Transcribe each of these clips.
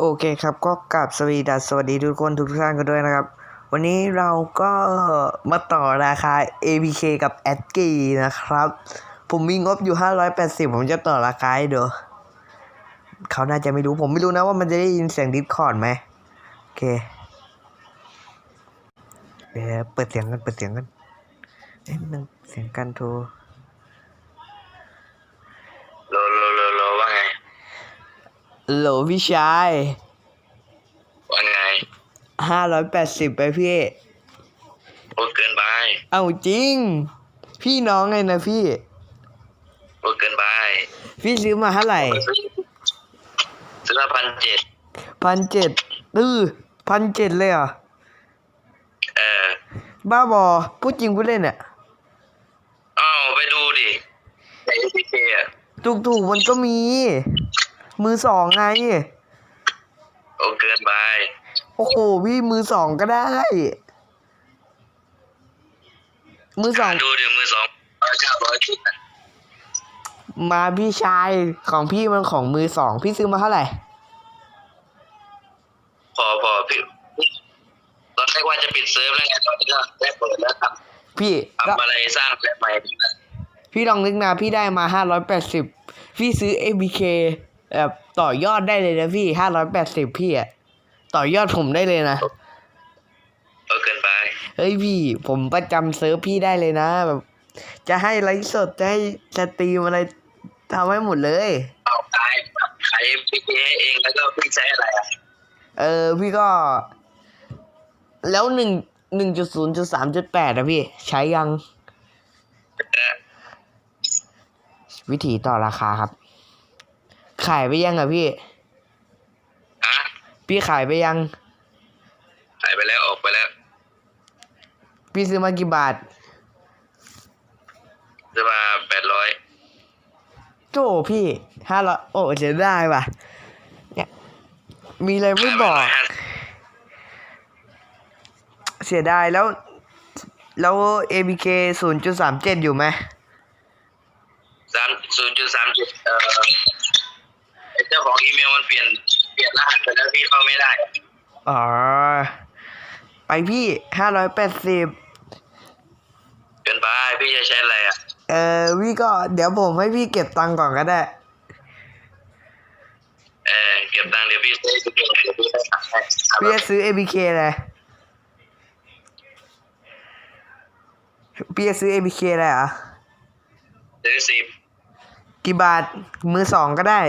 โอเคครับก็กลับสวีดัสสวัสดีทุกคนทุกท่านกันด้วยนะครับ วันนี้เราก็มาต่อราคา APK กับ a d g นะครับ ผมมีงบอยู่ 580 ผมจะต่อราคาให้ดูเขาน่าจะไม่รู้ผมไม่รู้นะว่ามันจะได้ยินเสียงดิสคอร์ดไหมโอเคเดี๋ยวเปิดเสียงกันเปิดเสียงกันเอ๊ะมันเสียงการโทร โหลพี่ชายว่าไง580ไปพี่โอ้เกินไปเอาจริง พี่น้องไงนะพี่โอ้เกินไปพี่ซื้อมาเท่าไหร่ซื้อมาพันเจ็ดพันเจ็ดตื้อพันเจ็ดเลยเหรอเออบ้าบอพูดจริงพูดเล่นอะอ้าวไปดูดิในเอพีเคอะถูกถูกๆมันก็มี มือสองไง โอ้เกินไป โอ้โหพี่มือสองก็ได้ มือสอง ดูดิมือสองร้อยเก้าร้อยชุดนะมาพี่ชายของพี่มันของมือสองพี่ซื้อมาเท่าไหร่ พอพอพี่ตอนแรกว่าจะปิดเซิร์ฟแล้วไงตอนนี้ก็ได้เปิดแล้วครับพี่ก็ทำอะไรสร้างแบบใหม่พี่ลองนึกนะพี่ได้มาห้าร้อยแปดสิบพี่ซื้อ ABK แบบต่อยอดได้เลยนะพี่ห้าร้อยแปดสิบพี่อะต่อยอดผมได้เลยนะโอ้เกินไปเฮ้ยพี่ ผมประจำเซิร์ฟพี่ได้เลยนะแบบ จะให้ไลฟ์สดจะให้สตรีมอะไรทำให้หมดเลย เอาขายขายเอพีเคเองแล้วก็พี่ใช้อะไรอะเออพี่ก็ แล้วหนึ่งหนึ่งจุดศูนย์จุดสามจุดแปดอะพี่ ใช้ยังเออวิธีต่อราคาครับ ขายไปยังอะพี่ ฮะพี่ขายไปยังขายไปแล้วออกไปแล้วพี่ซื้อมากี่บาทซื้อมาแปดร้อยโธ่พี่ห้าร้อยโอ้จะได้ป่ะ เนี่ย มีอะไรไม่บอก เสียดายแล้ว แล้ว ABK ศูนย์จุดสามเจ็ดอยู่ไหม สามศูนย์จุดสามจุดเอ่อไอ้ เจ้าของอีเมลมันเปลี่ยนเปลี่ยนรหัสไปแล้วพี่เข้าไม่ได้ อ๋อ ไปพี่ห้าร้อยแปดสิบเกินไปพี่จะใช้อะไรอะ เออพี่ก็เดี๋ยวผมให้พี่เก็บตังค์ก่อนก็ได้ เออเก็บตังค์เดี๋ยวพี่ซื้อเดี๋ยวพี่ได้ตังค์ให้พี่จะซื้อ ABK เลยพี่จะซื้อ ABK เลยเหรอซื้อสิบ กี่บาทมือสองก็ได้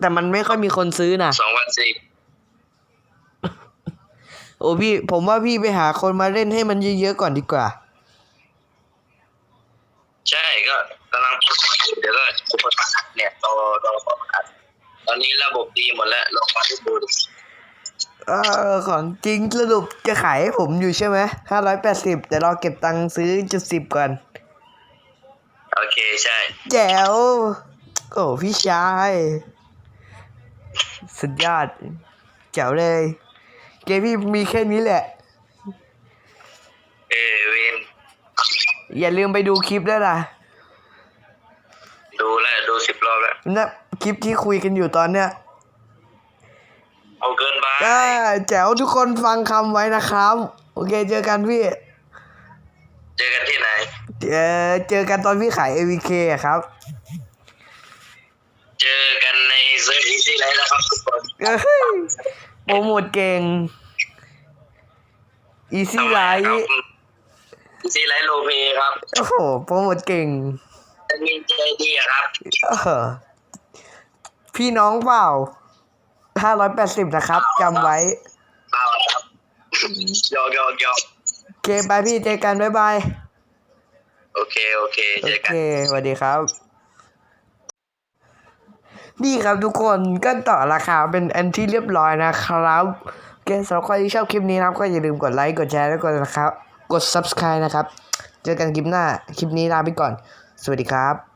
แต่มันไม่ค่อยมีคนซื้อนะสองพันสิบโอ้พี่ ผมว่าพี่ไปหาคนมาเล่นให้มันเยอะๆก่อนดีกว่า ใช่ก็กำลังโปรโมทอยู่เดี๋ยวก็จะประกาศเนี่ยรอรอประกาศตอนนี้ระบบดีหมดแล้วลองมาดูดูดิเออของจริงสรุปจะขายให้ผมอยู่ใช่ไหมห้าร้อยแปดสิบแต่รอเก็บตังค์ซื้อจุดสิบก่อน โอเคใช่ แจ๋วโอ้พี่ชาย สุดยอดแจ๋วเลย เกมพี่มีแค่นี้แหละ เออเวนอย่าลืมไปดูคลิปด้วยล่ะ ดูแล้วดูสิบรอบแล้วนะคลิปที่คุยกันอยู่ตอนเนี้ยเอาเกินไปอ่าแจ๋วทุกคนฟังคำไว้นะครับ โอเคเจอกันพี่ เจอกันที่ไหน เออเจอกันตอนพี่ขาย AVK อะครับ เจอกันในเซิร์ฟ อีซี่ไลท์นะครับทุกคนเอ้ยโปรโมทเก่ง Easy ทำไม Light ครับอีซี่ไลท์โลเปครับ โอ้โหโปรโมทเก่งจะมีใจดีอะครับเออพี่น้องเปล่าห้าร้อยแปดสิบนะครับจำไว้เปล่าครับยอกยอกยอกโอเคบายพี่เจอกันบ๊ายบาย โอเค โอเคโอเจอเคกันสวัสดีครับ นี่ครับทุกคนก็ต่อราคาเป็นอันที่เรียบร้อยนะครับโอเคสำหรับใครที่ชอบคลิปนี้นะครับ ก็อย่าลืมกดไลค์กดแชร์แล้วกดนะครับ กด subscribe นะครับ เจอกันคลิปหน้าคลิปนี้ลาไปก่อน สวัสดีครับ